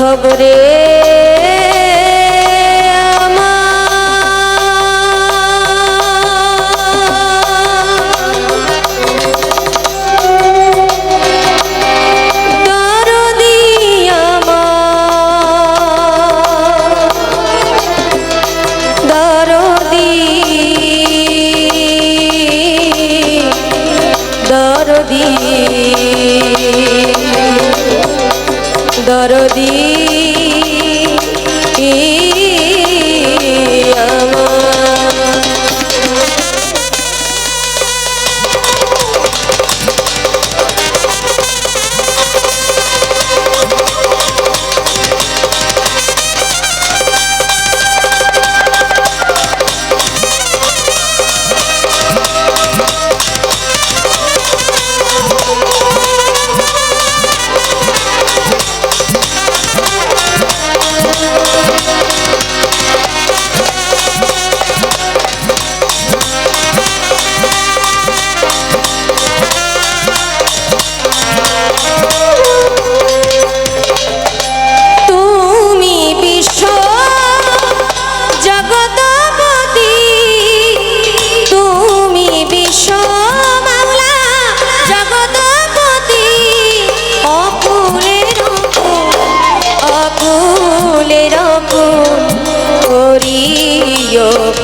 মাধব দরদি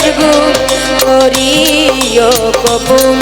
মজবুর করিও কবুল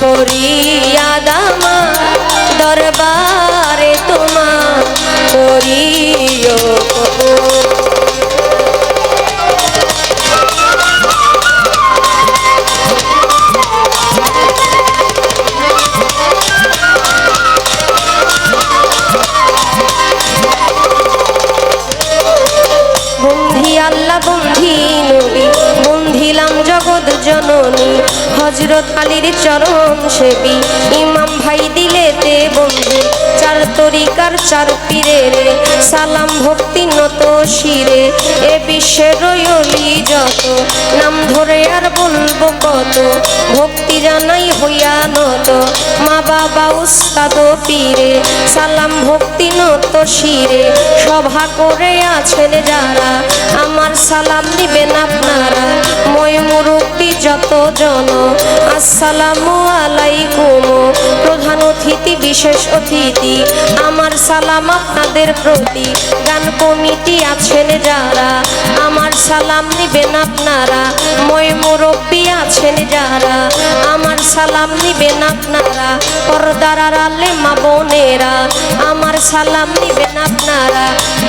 করিয়া দামা দরবারে তোমা করিও কবুল। জননী হজরত আলীর চরণ সেবী। ইমাম ভাই দিলেতে বন্ধু, চার তরিকার চার পীরে রে। সালাম ভক্তি নত শিরে, এ বিশ্বের রয়লি যত। নাম ধরে আর বলব কত, ভক্তি জানাই হইয়া নত। মা বাবা উস্তাদ পীরে, সালাম ভক্তি নত শিরে। সভা করে আছেন যারা, আমার সালাম দিবেন আপনারা মই মুরব্বী জন, আসসালামু আলাইকুম। প্রধান অতিথি, বিশেষ অতিথি, আমার সালাম আপনাদের প্রতি। গান কমিটি আছেন যারা, আমার সালাম নিবেন আপনারা। মই মুরব্বী আছেন যারা, আমার সালাম নিবেন আপনারা। পর্দার আড়ালে মা বোনেরা, আমার সালাম নিবেন আপনারা।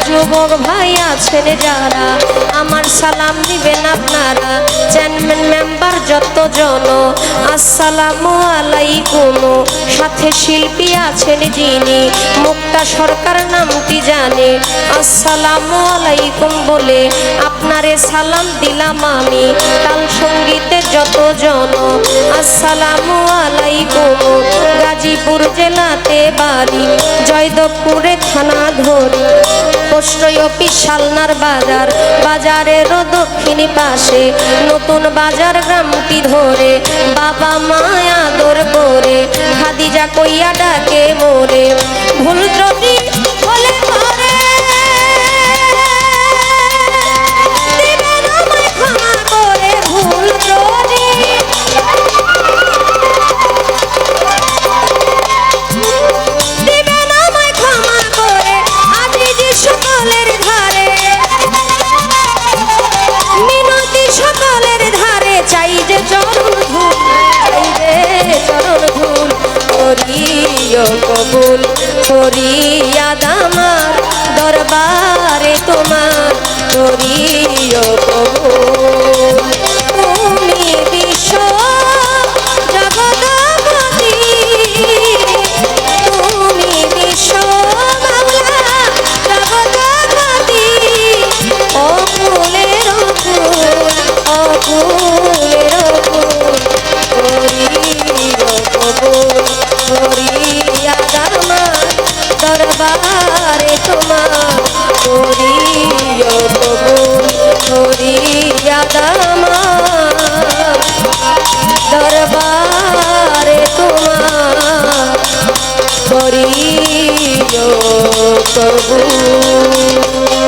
যুবক ভাই আছেন যারা, আমার সালাম নিবেন আপনারা। চেয়ারম্যান, মেম্বার যত জন আসসালামু আলাইকুম। সাথে শিল্পী আছেন যিনি, মুক্তা সরকার নামটি জানে। আসসালামু আলাইকুম বলে আপনারে সালাম দিলাম আমি। তাল সঙ্গীতে যত জন আসসালামু আলাইকুম। গাজীপুর জেলাতে বাড়ি জয়দেবপুরে থানা ধরি। পোস্ট অফিস বাজার, বাজারেরও দক্ষিণ পাশে। নতুন বাজার গ্রামটি ধরে বাবা মায়া আদর করে খাদিজা কইয়া ডাকে মোরে। ভুল ত্রুটি হলে করে করিয়া দামার দরবারে তোমার করিও করিও কবুল